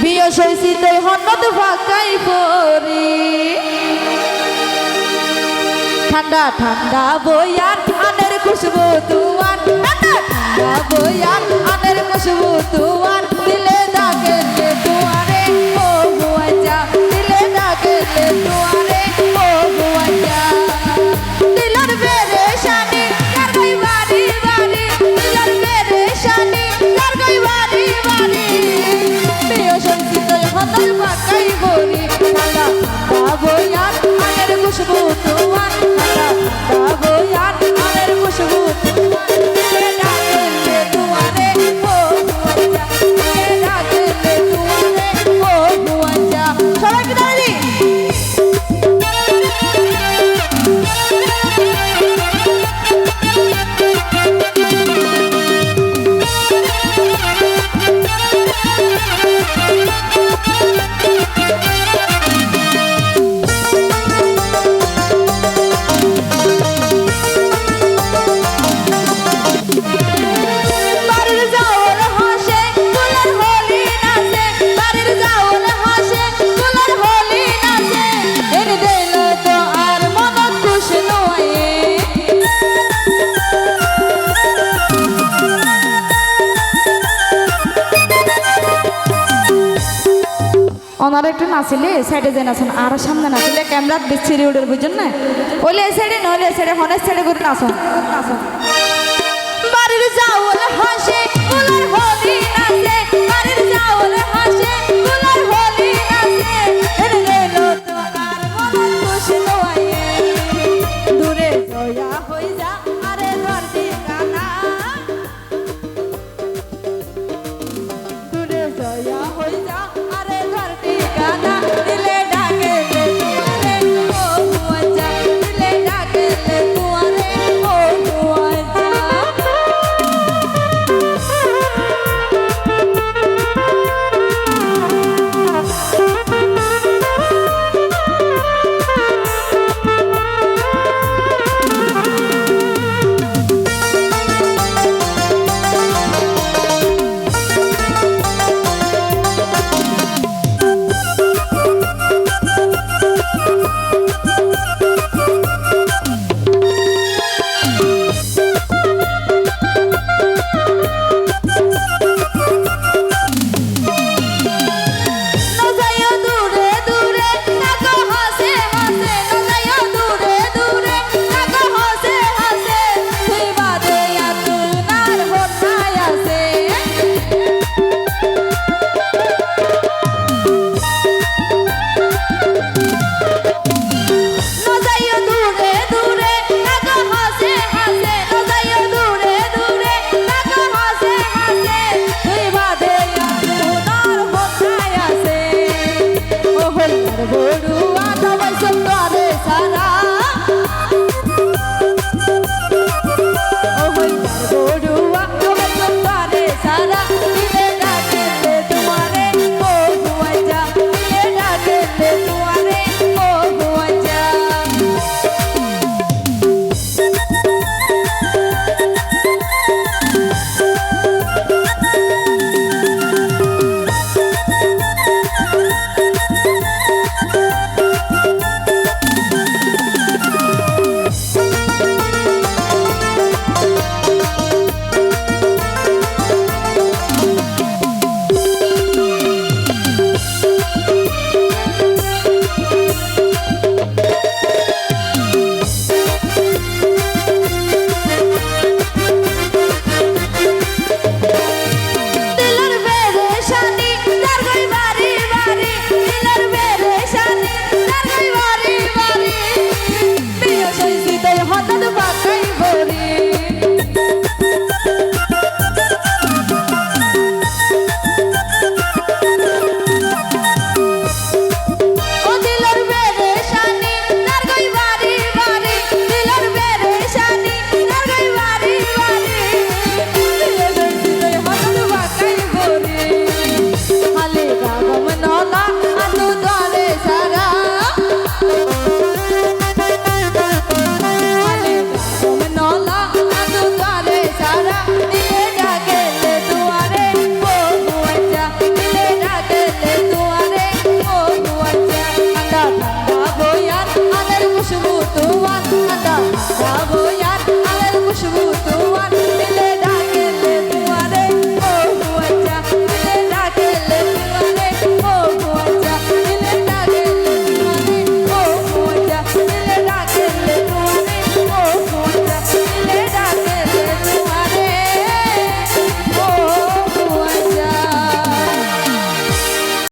বিয়ে ঠান্ডা ঠান্ডা বইয়ার আনের খুশবু তুয়ার ঠান্ডা বইয়ার আনের খুশবু তুয়ার দিলে লে তুয়ারে ও বুয়াজা দিলে ডাকে লে ওনারা একটু নাচিলে সাইডে যে নাচন আর সামনে নাচিলে ক্যামেরা দিচ্ছি রিউডের বুঝুন না? ওইলে এই সাইডে নইলে সাইডে হনের সাইডে করে নাচন বাড়ির যাও হাসে